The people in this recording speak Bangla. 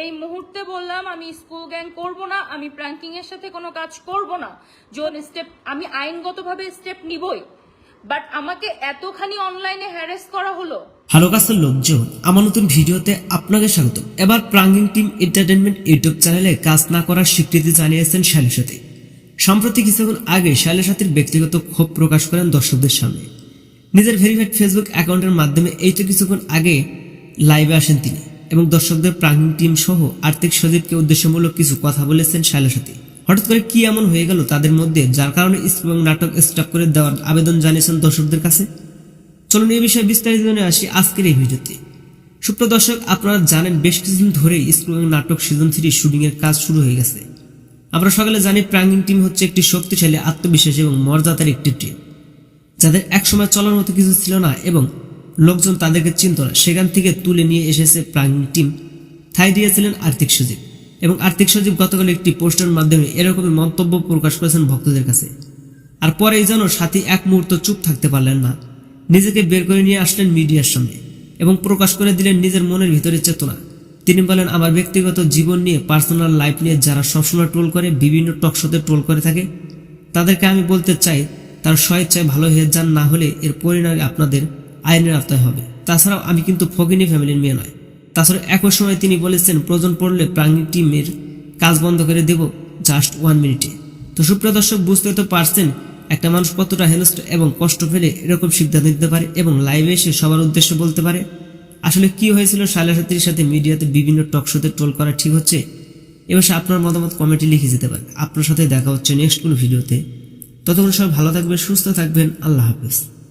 এই মুহূর্তে বললাম, আমি স্কুল গ্যাং করব না, আমি প্র্যাঙ্কিং এর সাথে কোনো কাজ করব না। যোন স্টেপ আমি আইনগতভাবে স্টেপ নিবই। বাট আমাকে এতখানি অনলাইনে হ্যারেস করা হলো। হ্যালো কাছের লোকজন, আমার নতুন ভিডিওতে আপনাকে স্বাগত এবার প্রাঙ্গিং টিম এন্টারটেনমেন্ট ইউটিউব চ্যানেলে কাজ না করার স্বীকৃতি জানিয়েছেন শালিসাথী সম্প্রতি কিছুক্ষণ আগে শালিসাথীর ব্যক্তিগত ক্ষোভ প্রকাশ করেন দর্শকদের সামনে। নিজের ভেরিফাইড ফেসবুক অ্যাকাউন্টের মাধ্যমে এই তো কিছুক্ষণ আগে লাইভে আসেন তিনি। এবং দর্শকদের প্রাঙ্গিং টিম সহ আর্থিক সজীবকে উদ্দেশ্যমূলক কিছু কথা বলেছেন শাইলাসাথী হঠাৎ করে কি এমন হয়ে গেল তাদের মধ্যে যার কারণে এবং নাটক স্টপ করে দেওয়ার আবেদন জানিয়েছেন দর্শকদের কাছে? চলুন এই বিষয়ে বিস্তারিত আসি আজকের এই ভিডিওতে। সুপ্রিয় দর্শক, আপনারা জানেন বেশ কিছুদিন ধরেই স্কুল নাটক সিজন থ্রি শুটিং এর কাজ শুরু হয়ে গেছে। আমরা সকালে জানি প্রাঙ্গিং টিম হচ্ছে একটি শক্তিশালী, আত্মবিশ্বাস এবং মর্যাদার একটি টিম যাদের একসময় চলার মতো কিছু ছিল না এবং লোকজন তাদেরকে চিনত না। সেখান থেকে তুলে নিয়ে এসেছে প্রাঙ্গিং টিম। ঠাই দিয়েছিলেন আর্থিক সচিব। এবং আর্থিক সচিব গতকাল একটি পোস্টের মাধ্যমে এরকমই মন্তব্য প্রকাশ করেছেন ভক্তদের কাছে। আর পরেই যেন সাথী এক মুহূর্ত চুপ থাকতে পারলেন না। নিজেকে বের করে নিয়ে আসলেন মিডিয়ার সামনে এবং প্রকাশ করে দিলেন নিজের মনের ভিতরে চেতনা। তিনি বলেন, আমার ব্যক্তিগত জীবন নিয়ে, পার্সোনাল লাইফ নিয়ে যারা সবসময় ট্রোল করে, বিভিন্ন টকশোতে ট্রোল করে থাকে, তাদেরকে আমি বলতে চাই, তার স্বেচ্ছায় ভালো হয়ে যান, না হলে এর পরিণামে আপনাদের আইনের আওতায় হবে। তাছাড়াও আমি কিন্তু ফগিনী ফ্যামিলির মেয়ে নয়। তাছাড়া একই সময় তিনি বলেছেন, প্রয়োজন পড়লে প্রাঙ্গিক টিমের কাজ বন্ধ করে দেব জাস্ট ওয়ান মিনিটে। তো সুপ্রিয় দর্শক, বুঝতে তো পারছেন, একটা মানুষ কতটা হেনস্ট এবং কষ্ট ফেলে এরকম সিদ্ধান্ত নিতে পারে এবং লাইভে এসে সবার উদ্দেশ্যে বলতে পারে? আসলে কি হয়েছিল শালাসাতির সাথে মিডিয়াতে বিভিন্ন টক শোতে ট্রোল করা ঠিক হচ্ছে? এবার আপনার মতামত কমেন্টে লিখে যেতে পারেন। আপনার সাথে দেখা হচ্ছে নেক্সট কোনো ভিডিওতে ততক্ষণ সবাই ভালো থাকবেন, সুস্থ থাকবেন, আল্লাহ হাফেজ।